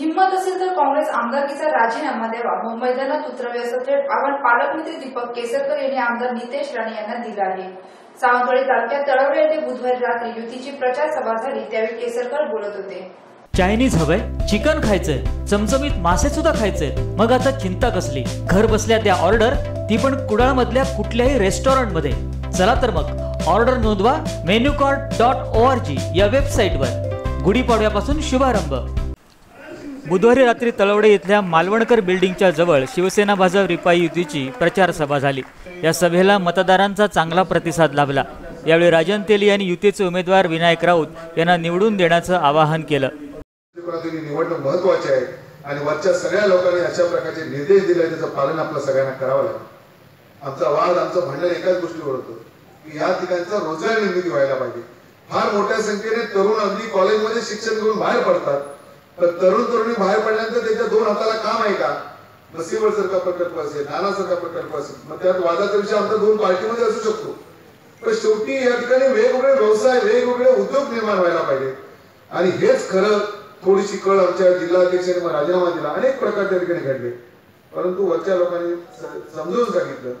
हिंमत असेल तर काँग्रेस आमदारकीचा राजीनामा द्यावा. मुंबई जनात उतरावे असं थेट आव्हान पालकमंत्री दीपक केसरकर यांनी आमदार नितेश राणे यांना दिलं आहे. सावंतवाडी तालुक्यात तळवडे येथे बुधवारी रात्री युतीची प्रचार सभा झाली त्यावेळी केसरकर बोलत होते. चायनीज हवंय चिकन खायचंय चमचमीत मासे सुद्धा खायचे मग आता चिंता कसली? घर बसल्या त्या ऑर्डर ती पण कुडाळ मधल्या कुठल्याही रेस्टॉरंटमध्ये चला तर मग ऑर्डर नोंदवा menu card dot O R G या वेबसाईटवर. गुढीपाडव्यापासून शुभारंभ. बुधवारी रात्री तळवडे इथल्या मालवणकर बिल्डिंगच्या जवळ शिवसेना भाजप रिपाई युतीची प्रचार सभा झाली. या सभेला मतदारांचा चांगला प्रतिसाद लाभला. यावेळी राजन तेली यांनी युतीचे उमेदवार विनायक राऊत यांना निवडून देण्याचं आवाहन केलं. कोणातरी निवडणं महत्त्वाचे आहे आणि वरच्या सगळ्या लोकांनी अशा प्रकारचे निर्देश दिले त्याचं पालन आपल्या सगळ्यांना करावं लागेल. आमचा वाद आमचं भांडण एकाच गोष्टीवर होतं की या ठिकाणचा रोजगार निर्मिती व्हायला पाहिजे. फार मोठ्या संख्येने तरुण अगदी कॉलेजमध्ये शिक्षण घेऊन बाहेर पडतात. तर तरुण तरुणी बाहेर पडल्यानंतर त्यांच्या दोन हाताला काम आहे का? नसीबर सारखा प्रकल्प असेल नाना नानासारखा प्रकल्प असेल मग त्यात वादाचा विषय आमचा दोन पार्टीमध्ये असू शकतो. पण शेवटी या ठिकाणी वेगवेगळे व्यवसाय वेगवेगळे उद्योग निर्माण व्हायला पाहिजे आणि हेच खरं थोडीशी कळ आमच्या जिल्हाध्यक्षांनी राजीनामा दिला. अनेक प्रकार त्या ठिकाणी घडले. परंतु वरच्या लोकांनी समजून सांगितलं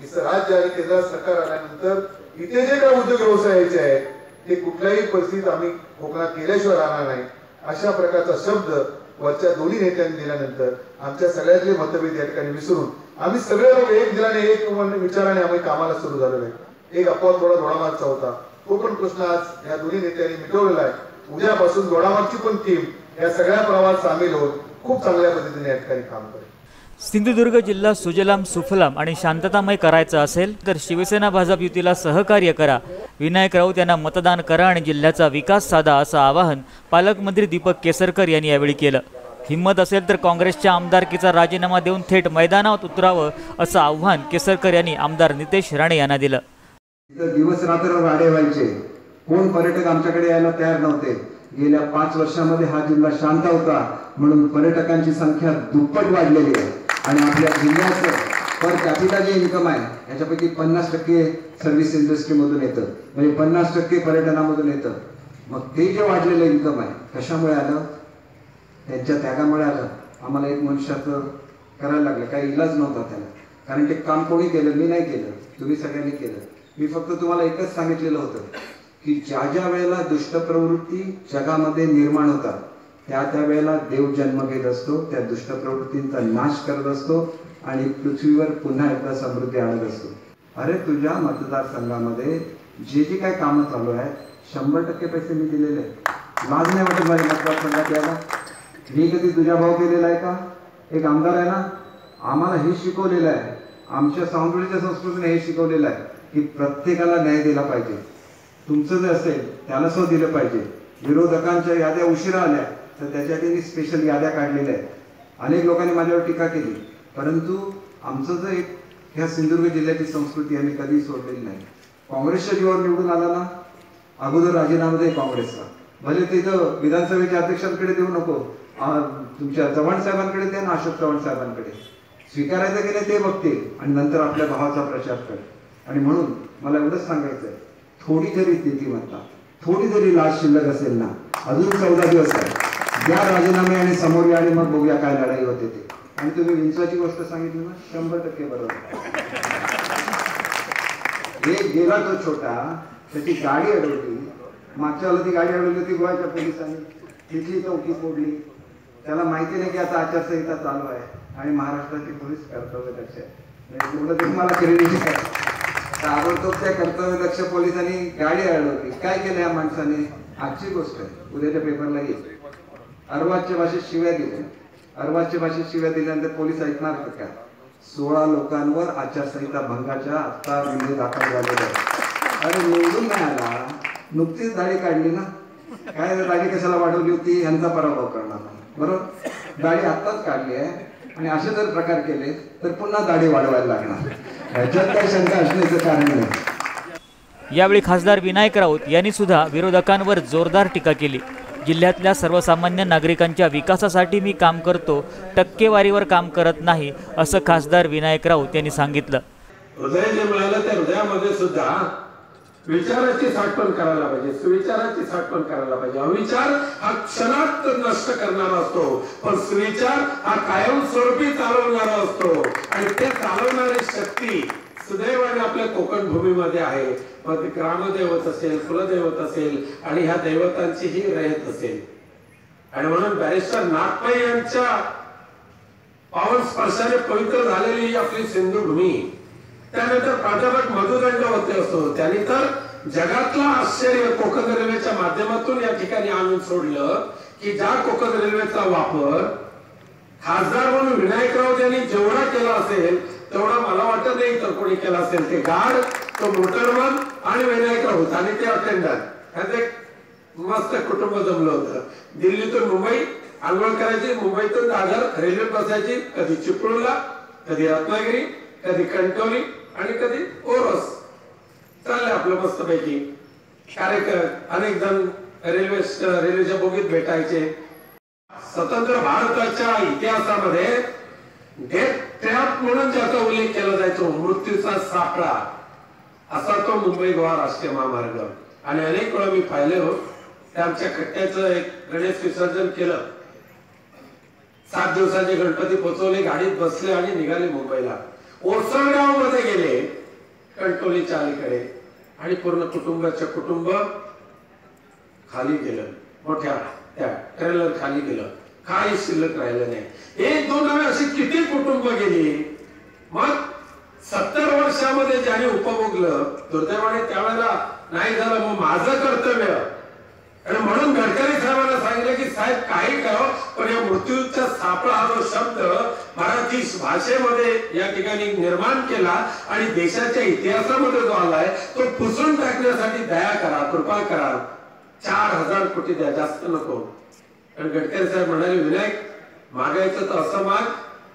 की राज्य आणि केंद्र सरकार आल्यानंतर इथे जे काही उद्योग व्यवसाय यायचे आहेत ते कुठल्याही परिस्थितीत आम्ही कोकणात केल्याशिवाय राहणार नाही. अशा प्रकारचा शब्द वरच्या दोन्ही नेत्यांनी दिल्यानंतर आमच्या सगळ्यातले मतभेद या ठिकाणी विसरून आम्ही सगळे लोक एक दिलाने एक मन- विचाराने आम्ही कामाला सुरू झालेलो आहे. एक अपवाद थोडा दोडामार्गचा होता. तो पण प्रश्न आज या दोन्ही नेत्यांनी मिटवलेला आहे. उद्यापासून दोडामार्गची पण टीम या सगळ्या प्रवाहात सामील होऊन खूप चांगल्या पद्धतीने या ठिकाणी काम करेल. सिंधुदुर्ग जिल्हा सुजलाम सुफलाम आणि शांततामय करायचं असेल तर शिवसेना भाजप युतीला सहकार्य करा. विनायक राऊत यांना मतदान करा आणि जिल्ह्याचा विकास साधा असं आवाहन पालकमंत्री दीपक केसरकर यांनी यावेळी केलं. हिंमत असेल तर काँग्रेसच्या आमदारकीचा राजीनामा देऊन थेट मैदानात उतरावं असं आव्हान केसरकर यांनी आमदार नितेश राणे यांना दिलं. दिवस रात्र राडे व्हायचे. कोण पर्यटक आमच्याकडे यायला तयार नव्हते. गेल्या पाच वर्षामध्ये हा जिल्हा शांत होता म्हणून पर्यटकांची संख्या दुप्पट वाढलेली आहे. आणि आपल्या जिल्ह्याचं पर कॅपिटा जे इन्कम आहे याच्यापैकी पन्नास टक्के सर्व्हिस इंडस्ट्रीमधून येतं. म्हणजे पन्नास टक्के पर्यटनामधून येतं. मग ते जे वाढलेलं इन्कम आहे कशामुळे आलं? त्यांच्या त्यागामुळे आलं. आम्हाला एक मनुष्याचं करायला लागलं. काही इलाज नव्हता त्याला. कारण ते काम कोणी केलं? मी नाही केलं. तुम्ही सगळ्यांनी केलं. मी फक्त तुम्हाला एकच सांगितलेलं होतं की ज्या ज्या वेळेला दुष्ट प्रवृत्ती जगामध्ये निर्माण होतात त्या त्या वेळेला देव जन्म घेत असतो त्या दुष्ट प्रवृत्तींचा नाश करत असतो आणि पृथ्वीवर पुन्हा एकदा समृद्धी आणत असतो. अरे तुझ्या मतदारसंघामध्ये जे जे काय कामं चालू आहेत शंभर टक्के पैसे मी दिलेले आहेत. लाज नाही वाटत माझ्या मतदारसंघात यायला. मी कधी तुझ्या भाव केलेला आहे का? एक आमदार आहे ना आम्हाला हे शिकवलेलं आहे आमच्या सावंतवाडीच्या संस्कृतीने हे शिकवलेलं आहे की प्रत्येकाला न्याय दिला पाहिजे. तुमचं जे असेल त्याला सो दिलं पाहिजे. विरोधकांच्या याद्या उशिरा आल्या. तर त्याच्यासाठी स्पेशल याद्या काढलेल्या आहेत. अनेक लोकांनी माझ्यावर टीका केली. परंतु आमचं जे एक ह्या सिंधुदुर्ग जिल्ह्याची संस्कृती आम्ही कधी सोडलेली नाही. काँग्रेसच्या जीवावर निवडून आला ना अगोदर राजीनामा दे काँग्रेसचा. भले तिथं विधानसभेच्या अध्यक्षांकडे देऊ नको तुमच्या चव्हाण साहेबांकडे दे ना अशोक चव्हाण साहेबांकडे. स्वीकारायचं गेले ते बघतील आणि नंतर आपल्या भावाचा प्रचार कर आणि म्हणून मला एवढंच सांगायचं आहे थोडी जरी म्हणता थोडी जरी लाज शिल्लक असेल ना अजून चौदा दिवस आहे. द्या राजीनामे आणि समोर या आणि मग बघूया काय लढाई होते ते. आणि तुम्ही विंचवाची गोष्ट सांगितली ना शंभर टक्के बरोबर. एक गेला तो छोटा त्याची गाडी अडवली. मागच्या वेळेला ती गाडी अडवली होती गोव्याच्या पोलिसांनी. तिथली चौकी फोडली. त्याला माहिती नाही की आता आचारसंहिता चालू आहे आणि महाराष्ट्राची पोलीस कर्तव्य लक्ष आहे. म्हणजे तेवढं मला क्रेडिट आहे. ताबडतोब त्या कर्तव्य लक्ष पोलिसांनी गाडी अडवली. काय केलं या माणसाने? आजची गोष्ट आहे. उद्याच्या पेपरला येईल. अर्वाच्या भाषेत शिव्या दिल्या. अर्वाच्या भाषेत शिव्या दिल्यानंतर पोलीस ऐकणार का? काय सोळा लोकांवर आचारसंहिता भंगाच्या आता गुन्हे दाखल झालेले अरे निवडून नाही आला. नुकतीच दाढी काढली ना? काय दाढी कशाला वाढवली होती? यांचा पराभव करणार नाही. बरोबर दाढी आत्ताच काढली आहे. आणि असे जर प्रकार केले तर पुन्हा दाढी वाढवायला लागणार. ह्याच्यात काही शंका असण्याचं कारण नाही. यावेळी खासदार विनायक राऊत यांनी सुद्धा विरोधकांवर जोरदार टीका केली. जिल्ह्यातल्या सर्वसामान्य नागरिकांच्या विकासासाठी मी काम करतो टक्केवारीवर काम करत नाही असं खासदार विनायक राऊत यांनी सांगितलं. हृदय जे मिळालं त्या हृदयामध्ये सुद्धा विचाराची साठवण करायला पाहिजे सुविचाराची साठवण करायला पाहिजे. अविचार हा क्षणात नष्ट करणारा असतो पण सुविचार हा कायमस्वरूपी चालवणारा असतो. आणि ते चालवणारी शक्ती सुदैवाने आपल्या कोकण भूमीमध्ये आहे. मग ते ग्रामदैवत असेल कुलदैवत असेल आणि ह्या दैवतांचीही रयत असेल. आणि म्हणून बॅरिस्टर नागपाई यांच्या पावन स्पर्शाने पवित्र झालेली ही आपली सिंधू भूमी त्यानंतर प्राध्यापक मधुदंड होते असतो त्यांनी तर जगातला आश्चर्य कोकण रेल्वेच्या माध्यमातून या ठिकाणी आणून सोडलं की ज्या कोकण रेल्वेचा वापर खासदार म्हणून विनायक राऊत यांनी जेवढा केला असेल तेवढा मला वाटत नाही तर कोणी केला असेल ते गाड तो मोटरमन आणि विनायक राऊत आणि ते अटेंडंट ह्याचं एक मस्त कुटुंब जमलं होतं. दिल्लीतून मुंबई आंघोळ करायची मुंबईतून दादर रेल्वे बसायची कधी चिपळूणला कधी रत्नागिरी कधी कणकवली आणि कधी ओरस. चाललंय आपलं मस्तपैकी. कार्यक्रम. अनेक जण रेल्वे रेल्वेच्या बोगीत भेटायचे. स्वतंत्र भारताच्या इतिहासामध्ये डेथ ट्रॅप म्हणून ज्याचा उल्लेख केला जायचो मृत्यूचा सापळा असा तो मुंबई गोवा राष्ट्रीय महामार्ग. आणि अनेक वेळा मी पाहिले हो आमच्या कट्ट्याचं एक गणेश विसर्जन केलं. सात दिवसाचे गणपती पोचवले गाडीत बसले आणि निघाले मुंबईला. ओसरगावमध्ये गेले कणकवलीच्या अलीकडे आणि पूर्ण कुटुंबाचे कुटुंब खाली गेलं. मोठ्या त्या ट्रेलर खाली गेलं. काही शिल्लक राहिलं नाही. एक दोन नवे अशी किती कुटुंब गेली. मग सत्तर वर्षामध्ये ज्याने उपभोगलं दुर्दैवाने त्यावेळेला नाही झालं. मग माझं कर्तव्य. आणि म्हणून गडकरी साहेबांना सांगितलं की साहेब काही करावं पण या मृत्यूचा सापळा हा जो शब्द मराठी भाषेमध्ये या ठिकाणी निर्माण केला आणि देशाच्या इतिहासामध्ये जो आलाय तो पुसून टाकण्यासाठी दया करा कृपा करा. चार हजार कोटी द्या जास्त नको. आणि गडकरी साहेब म्हणाले विनायक मागायचं तर असं माग.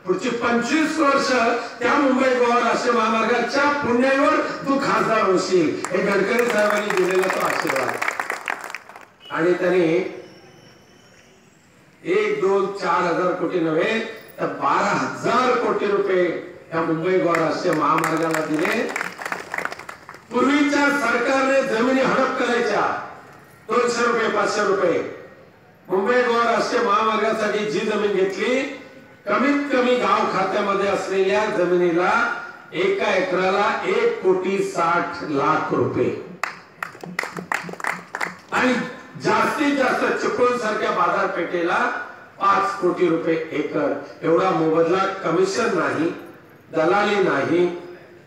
पुढची पंचवीस वर्ष त्या मुंबई गोवा राष्ट्रीय महामार्गाच्या पुण्यावर तू खासदार होशील. हे गडकरी साहेबांनी दिलेला तो आशीर्वाद. आणि त्याने एक दोन चार हजार कोटी नव्हे तर बारा हजार कोटी रुपये या मुंबई गोवा राष्ट्रीय महामार्गाला दिले. पूर्वीच्या सरकारने जमिनी हडप करायच्या. दोनशे रुपये पाचशे रुपये. मुंबई गोवा राष्ट्रीय महामार्गासाठी जी जमीन घेतली कमीत कमी गाव खात्यामध्ये असलेल्या जमिनीला एका एकराला एक कोटी साठ लाख रुपये. आणि जास्तीत जास्त चिपळूण सारख्या बाजारपेठेला पाच कोटी रुपये एकर. एवढा मोबदला कमिशन नाही दलाली नाही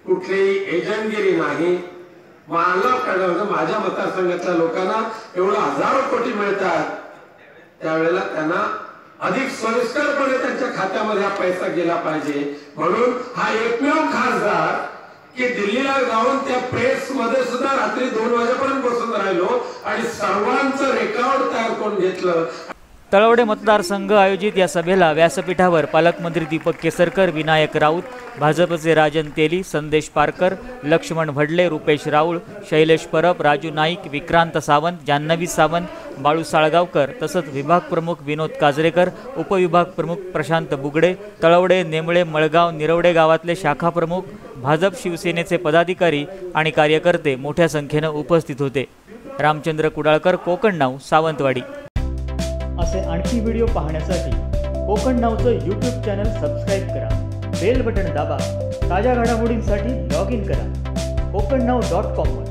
कुठलीही एजंटगिरी नाही. मला माझ्या मतदारसंघातल्या लोकांना एवढा हजारो कोटी मिळतात. त्यावेळेला त्यांना अधिक सोयीस्करपणे त्यांच्या खात्यामध्ये हा पैसा गेला पाहिजे. म्हणून हा एकमेव खासदार की दिल्लीला जाऊन त्या प्रेस मध्ये सुद्धा रात्री दोन वाजेपर्यंत बसून राहिलो आणि सर्वांचं रेकॉर्ड तयार करून घेतलं. तळवडे मतदारसंघ आयोजित या सभेला व्यासपीठावर पालकमंत्री दीपक केसरकर विनायक राऊत भाजपचे राजन तेली संदेश पारकर लक्ष्मण भडले रुपेश राऊळ शैलेश परब राजू नाईक विक्रांत सावंत जान्हवी सावंत बाळू साळगावकर तसंच विभाग प्रमुख विनोद काजरेकर उपविभाग प्रमुख प्रशांत बुगडे तळवडे नेमळे मळगाव निरवडे गावातले शाखा प्रमुख भाजप शिवसेनेचे पदाधिकारी आणि कार्यकर्ते मोठ्या संख्येनं उपस्थित होते. रामचंद्र कुडाळकर कोकण नाव सावंतवाडी. आणखी व्हिडिओ पाहण्यासाठी कोकण नावचं यूट्यूब चॅनल सबस्क्राईब करा. बेल बटन दाबा. ताज्या घडामोडींसाठी लॉग इन करा. कोकण नाव डॉट कॉमवर